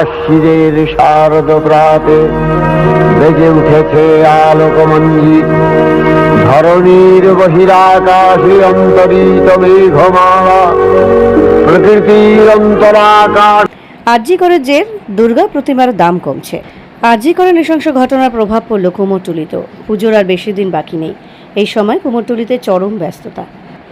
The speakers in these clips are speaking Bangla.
আশ্বিরের শারদ প্রাতে বেজে উঠেছে আলোকমঞ্জিত ধরণীর বহিরাকাশে অন্তরিত মেঘমালা, প্রকৃতির অন্তরাকাশ। আরজি করে যে দুর্গা প্রতিমার দাম কমছে, আরজি করে নৃশংস ঘটনার প্রভাব পড়ল কুমোরটুলিতেও। পুজোর আর বেশি দিন বাকি নেই। এই সময় কুমোরটুলিতে চরম ব্যস্ততা।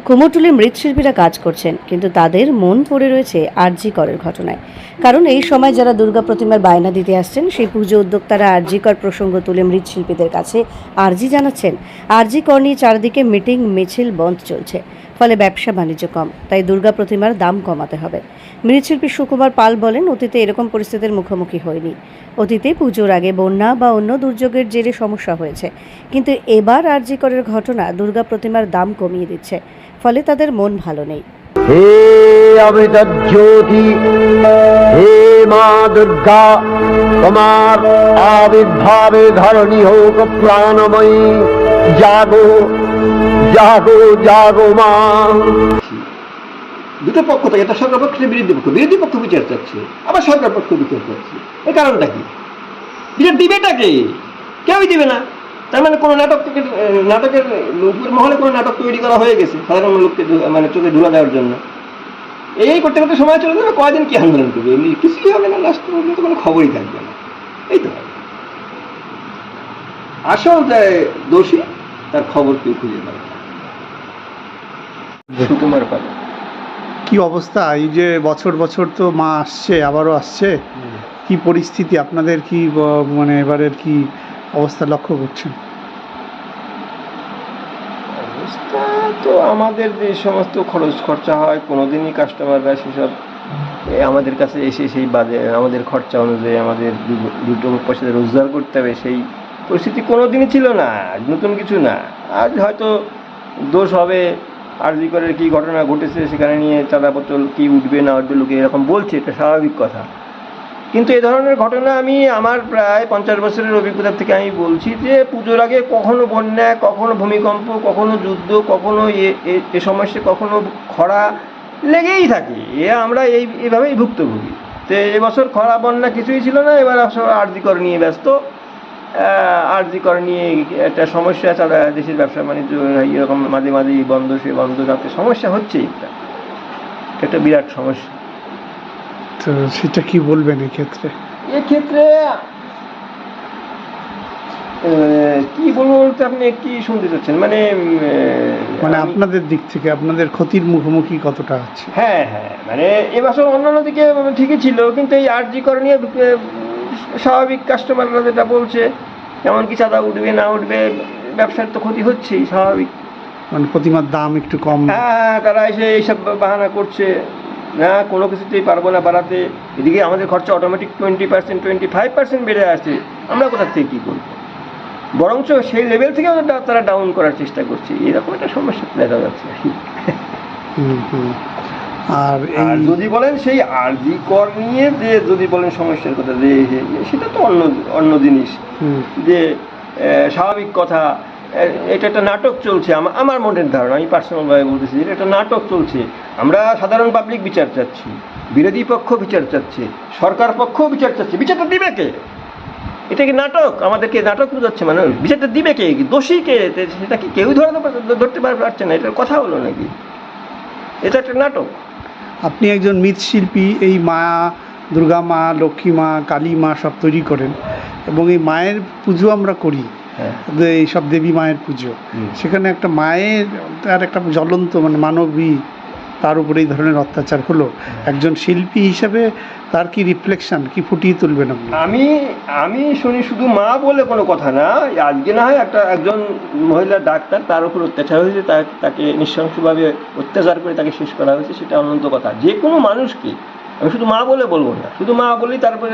কুমোরটুলির মৃৎশিল্পীরা কাজ করছেন, কিন্তু তাদের মন পড়ে রয়েছে আরজি করের ঘটনায়। কারণ এই সময় যারা দুর্গা প্রতিমার বায়না দিতে আসছেন, সেই পুজো উদ্যোক্তারা আরজি কর প্রসঙ্গ তুলে মৃৎশিল্পীদের কাছে আরজি জানাচ্ছেন। আরজি কর নিয়ে চারদিকে মিটিং, মিছিল, বন্ধ চলছে। ফলে ব্যবসা বাণিজ্য কম, তাই দুর্গা প্রতিমার দাম কমাতে হবে। মৃৎশিল্পী সুকুমার পাল বলেন, অতীতে এরকম পরিস্থিতির মুখোমুখি হয়নি অতীতে পুজোর আগে বন্যা বা অন্য দুর্যোগের জেরে সমস্যা হয়েছে। কিন্তু এবার আরজি করের ঘটনা দুর্গা প্রতিমার দাম কমিয়ে দিচ্ছে। ফলে তাদের মন ভালো নেই। হে অমিত জ্যোতি হে মা দুর্গা তোমার আবির্ভাবে ধরণী হোক প্রাণময়ী। জাগো জাগো জাগো মা। দুটো পক্ষ থেকে একটা সরকার পক্ষ বিরোধী পক্ষ। বিরোধী পক্ষ বিচার চাচ্ছে আবার সরকার পক্ষ বিচার চাচ্ছে। এর কারণটা কি? বিচার দিবেটাকে কেউই দিবে না। তার মানে কোনো নাটক নাটকের উপর মহলে কোনো নাটক তৈরি করা হয়ে গেছে সাধারণ লোককে মানে চোখে ধুলা দেওয়ার জন্য। এই করতে করতে সময় চলে যাবে কয়দিন কি আন্দোলন করবে? এমনি কিছুই হবে না? লাস্ট পর্যন্ত কোনো খবরই থাকবে না। এই তো। আসল দোষী তার খবর কেউ খুঁজে পাবে। সুকুমার পাল। কি অবস্থা? এই যে বছর বছর তো মা আসছে আবারও আসছে। কি পরিস্থিতি? আপনাদের কি মানে এবারের কি অবস্থা লক্ষ্য করছেন? অবস্থা তো আমাদের যে সমস্ত খরচ খরচা হয়, কোনোদিনই কাস্টমাররা সেসব আমাদের কাছে এসে সেই বাজে, আমাদের খরচা অনুযায়ী আমাদের দুটো পয়সা রোজগার করতে হবে, সেই পরিস্থিতি কোনো দিনই ছিল না নতুন কিছু না। আজ হয়তো দোষ হবে আরজি করে কী ঘটনা ঘটেছে সেখানে নিয়ে চাঁদাপত্র কী উঠবে না উঠবে লোকে এরকম বলছে, এটা স্বাভাবিক কথা। কিন্তু এ ধরনের ঘটনা আমি আমার প্রায় পঞ্চাশ বছরের অভিজ্ঞতা থেকে আমি বলছি যে পুজোর আগে কখনো বন্যা, কখনো ভূমিকম্প, কখনো যুদ্ধ, কখনো এ- সমস্যা কখনো খরা লেগেই থাকে। এ আমরা এই এইভাবেই ভুক্তভোগী। তো এবছর খরা, বন্যা কিছুই ছিল না, এবার আর্জিকর নিয়ে ব্যস্ত। আর্জিকর নিয়ে একটা সমস্যা ছাড়া দেশের ব্যবসা বাণিজ্য, এরকম মাঝে মাঝে বন্ধ, সে বন্ধ যাতে সমস্যা হচ্ছেই একটা। একটা বিরাট সমস্যা। তো সেটা কি বলবেন এক্ষেত্রে? এক্ষেত্রে কি বলব বলতে আপনি কি শুনতে চাচ্ছেন? মানে মানে আপনাদের দিক থেকে আপনাদের ক্ষতির মুখোমুখি কতটা আছে? হ্যাঁ হ্যাঁ মানে এবছর অন্যান্য দিকে ঠিকই ছিল কিন্তু এই আর্জি করণীয় স্বাভাবিক কাস্টমাররা যেটা বলছে যেমন কি চাঁদা উঠবে না উঠবে ব্যবসার তো ক্ষতি হচ্ছেই স্বাভাবিক। মানে প্রতিমার দাম একটু কম। হ্যাঁ তারা এসে এইসব বাহানা করছে। না কোনো কিছুতেই পারব না বাড়াতে। এদিকে আমাদের খরচা automatic twenty percent twenty five percent বেড়ে আসছে আমরা কোথা থেকে কী করব? বরঞ্চ সেই লেভেল থেকে তারা ডাউন করার চেষ্টা করছে। এরকম একটা সমস্যা দেখা যাচ্ছে। আর আর যদি বলেন সেই আরজি কর নিয়ে যে যদি বলেন সমস্যার কথা যে সেটা তো অন্য অন্য জিনিস। যে স্বাভাবিক কথা এটা একটা নাটক চলছে আমার মনের ধারণা, আমি পার্সোনালভাবে বলতেছি এটা একটা নাটক চলছে। আমরা সাধারণ পাবলিক বিচার চাচ্ছি, বিরোধী পক্ষ বিচার চাচ্ছে, সরকার পক্ষ বিচার চাচ্ছে। বিচারটা দিবে কে? এটা কি নাটক? আমাদেরকে নাটক বুঝাচ্ছে মানে বিচারটা দিবে কে? দোষী কে? সেটা কি কেউ ধরে ধরতে পারছে না? এটার কথা হলো নাকি? এটা একটা নাটক। আপনি একজন মৃৎশিল্পী, এই মা, দুর্গা মা, লক্ষ্মী মা, কালী মা সব তৈরি করেন এবং এই মায়ের পুজো আমরা করি। হ্যাঁ। এই সব দেবী মায়ের পুজো। সেখানে একটা মায়ের তার একটা জ্বলন্ত মানে মানবী তার উপরে এই ধরনের অত্যাচার হলো। একজন শিল্পী হিসেবে তার কি রিফ্লেকশন কি ফুটিয়ে তুলবেন আপনি? আমি আমি শুনি শুধু মা বলে কোনো কথা না। আজকে না হয় একটা একজন মহিলা ডাক্তার তার উপর অত্যাচার হয়েছে তাকে নৃশংসভাবে অত্যাচার করে তাকে শেষ করা হয়েছে সেটা অনন্ত কথা। যে কোনো মানুষকে আমি শুধু মা বলে বলব না। শুধু মা বলেই তারপরে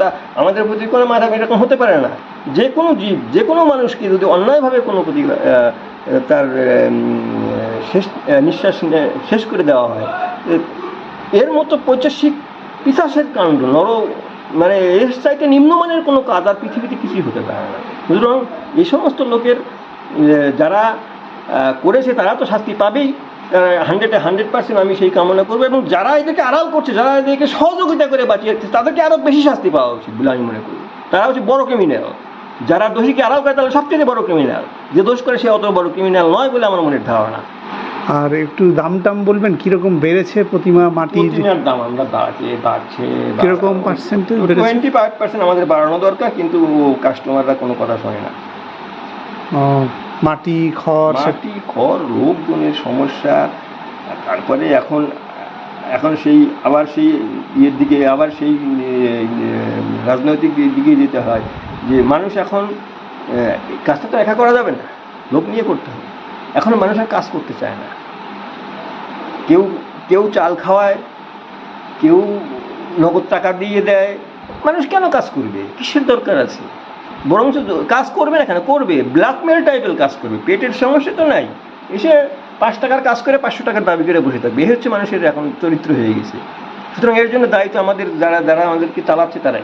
তা আমাদের প্রতি কোনো মা এরকম হতে পারে না। যে কোনো জীব, যে কোনো মানুষকে যদি অন্যায়ভাবে কোনো প্রতি তার শেষ, নিঃশ্বাস শেষ করে দেওয়া হয় এর মতো পৈচাসিক পিসাসের কাণ্ড, নর মানে এর চাইতে নিম্নমানের কোনো কাজ আর পৃথিবীতে কিছুই হতে পারে না। সুতরাং এই সমস্ত লোকের যারা করেছে তারা তো শাস্তি পাবেই। হান্ড্রেডে হান্ড্রেড পার্সেন্ট আমি সেই কামনা করব এবং যারা এদেরকে আড়াল করছে যারা এদেরকে সহযোগিতা করে বাঁচিয়ে রাখছে তাদেরকে আরও বেশি শাস্তি পাওয়া উচিত বলে আমি মনে করি। তারা হচ্ছে বড় ক্রিমিনাল যারা দোষীকে আড়াল করে তাহলে সবচেয়ে বড় ক্রিমিনাল যে দোষ করে সে অত বড় ক্রিমিনাল নয় বলে আমার মনের ধারণা। আর একটু দাম টাম বলবেন কীরকম বেড়েছে প্রতিমা মাটির প্রতিমার দাম আমরা বাড়ছে বাড়ছে কীরকম বেড়েছে? টোয়েন্টি ফাইভ পার্সেন্ট আমাদের বাড়ানো দরকার কিন্তু কাস্টমাররা কোনো কথা শোনে না। মাটি, খড় মাটি, খড় লোকজনের সমস্যা তারপরে এখন এখন সেই, আবার সেই ইয়ের দিকে, আবার সেই রাজনৈতিক দিকে যেতে হয়, যে মানুষ এখন কাজটা তো একা করা যাবে না, লোক নিয়ে করতে হবে। এখন মানুষ আর কাজ করতে চায় না। কেউ কেউ চাল খাওয়ায়, কেউ নগদ টাকা দিয়ে দেয়, মানুষ কেন কাজ করবে? কিসের দরকার আছে? বরঞ্চ দ- কাজ করবে না কেন? করবে। ব্ল্যাকমেল টাইপের কাজ করবে। পেটের সমস্যা তো নাই। এসে পাঁচ টাকার কাজ করে পাঁচশো টাকার দাবি করে বসে থাকবে। এ হচ্ছে মানুষের এখন চরিত্র হয়ে গেছে। সুতরাং এর জন্য দায়িত্ব আমাদের যারা যারা আমাদেরকে চালাচ্ছে তারাই।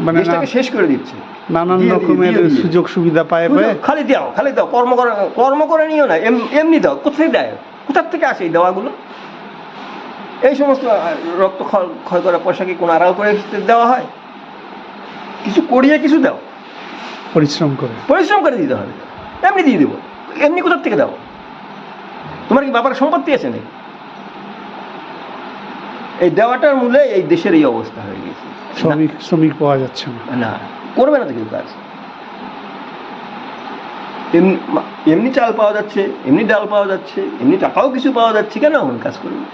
মানে দেশটাকে শেষ করে দিচ্ছে। নানান রকমের। সুযোগ সুবিধা পায় খালি দাও খালি দাও। কর্ম করে কর্ম করে নিও না। এমনি দাও। কোথায় দেয়? কোথার থেকে আসে এই দেওয়াগুলো? এই সমস্ত রক্ত ক্ষয়- ক্ষয় করা পয়সা কি কোনো আড়াল করে দেওয়া হয়? কিছু করিয়ে কিছু দাও। পরিশ্রম করে। পরিশ্রম করে দিতে হবে। এমনি দিয়ে দেবো। এমনি কোথার থেকে দাও তোমার কি বাবার সম্পত্তি আছে নাকি? এই দেওয়াটার মূলে এই দেশের এই অবস্থা হয়ে গেছে। শ্রমিক শ্রমিক পাওয়া যাচ্ছে না। না করবে না তো কেউ কাজ। এমনি চাল পাওয়া যাচ্ছে এমনি ডাল পাওয়া যাচ্ছে এমনি টাকাও কিছু পাওয়া যাচ্ছে কেন এখন কাজ করব?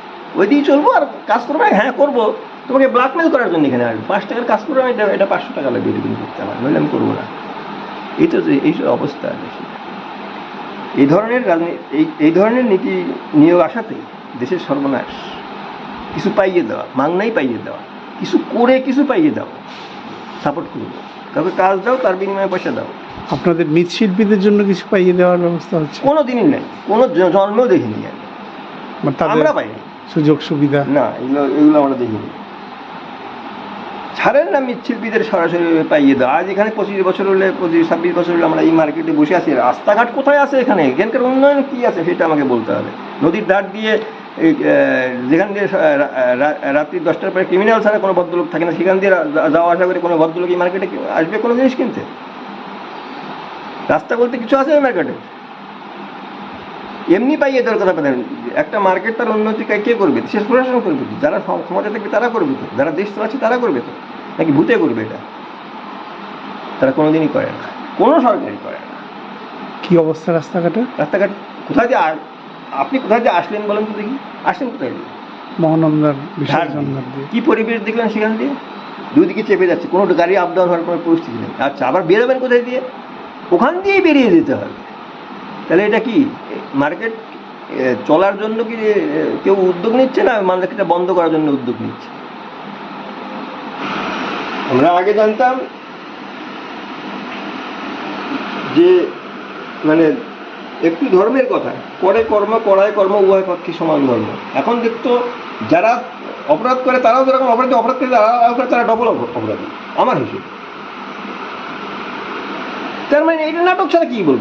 ওই দিয়ে চলবো আর কাজ করব হ্যাঁ করব। তোমাকে ব্ল্যাকমেল করার জন্য এখানে আসবে। পাঁচ টাকার কাজ করব আমি এটা- এটা পাঁচশো টাকা লাগবে কিন্তু করতে আমার নইলে আমি করব না। এই তো যে- এই অবস্থা দেশে এই ধরনের রাজনীতি এই ধরনের নীতি নিয়োগ আসাতে দেশের সর্বনাশ। কিছু পাইয়ে দেওয়া মাংনাই পাইয়ে দেওয়া কিছু করে কিছু পাইয়ে দাও সাপোর্ট করব। কাউকে কাজ দাও তার বিনিময়ে পয়সা দাও। আপনাদের মৃৎশিল্পীদের জন্য কিছু পাইয়ে দেওয়ার ব্যবস্থা হচ্ছে? কোনো দিনই নেই। কোনো জন্মেও দেখিনি মানে আমরা পাইনি। সুযোগ সুবিধা না এগুলো এগুলো আমরা দেখিনি। ছাড়েন না মৃৎশিল্পীদের সরাসরি পাইয়ে দাও আজ এখানে পঁচিশ বছর হলে, পঁচিশ, ছাব্বিশ বছর হলে আমরা এই মার্কেটে বসে আছি। রাস্তাঘাট কোথায় আছে এখানে? এখানকার উন্নয়ন কি আছে সেটা আমাকে বলতে হবে। নদীর ধার দিয়ে যেখান দিয়ে রাত্রি দশটার পরে ক্রিমিনাল ছাড়া কোনো ভদ্রলোক থাকে না। সেখান দিয়ে যাওয়া আসা করে কোনো ভদ্রলোক এই মার্কেটে আসবে কোনো জিনিস কিনতে? রাস্তা বলতে কিছু আছে ওই মার্কেটে? এমনি পাইয়ে দেওয়ার কথা একটা মার্কেট তার উন্নতি কে- কে করবে? শেষ প্রশাসন করবে তো। যারা ক্ষমতা থাকবে তারা করবে তো। যারা দেশ চালাচ্ছে তারা করবে তো। নাকি ভূতে করবে এটা? তারা কোনোদিনই করে না। কোনো সরকারই করে না। কি অবস্থা রাস্তাঘাটে? রাস্তাঘাট কোথায় দিয়ে আপনি কোথায় দিয়ে আসলেন বলেন তো দেখি। আসলেন কোথায়? দিয়ে। মহানন্দার। কি পরিবেশ দেখলেন সেখান দিয়ে? দুদিকে চেপে যাচ্ছে। কোনো গাড়ি আপ ডাউন হওয়ার কোনো পরিস্থিতি নেই। আচ্ছা আবার বেরোবেন কোথায় দিয়ে? ওখান দিয়েই বেরিয়ে যেতে হবে। তাহলে এটা কি? মার্কেট চলার জন্য কি কেউ উদ্যোগ নিচ্ছে না? মার্কেটটা বন্ধ করার জন্য উদ্যোগ নিচ্ছে? আমরা আগে জানতাম যে মানে একটু ধর্মের কথা। করে কর্ম, করায় কর্ম, উভয় পক্ষে সমান ধর্ম। এখন দেখতো, যারা অপরাধ করে, তারাও যেরকম অপরাধী, অপরাধ করে তারা তারা ডবল অপরাধী। আমার হিসেবে। তার মানে এটা নাটক ছাড়া কি বলব?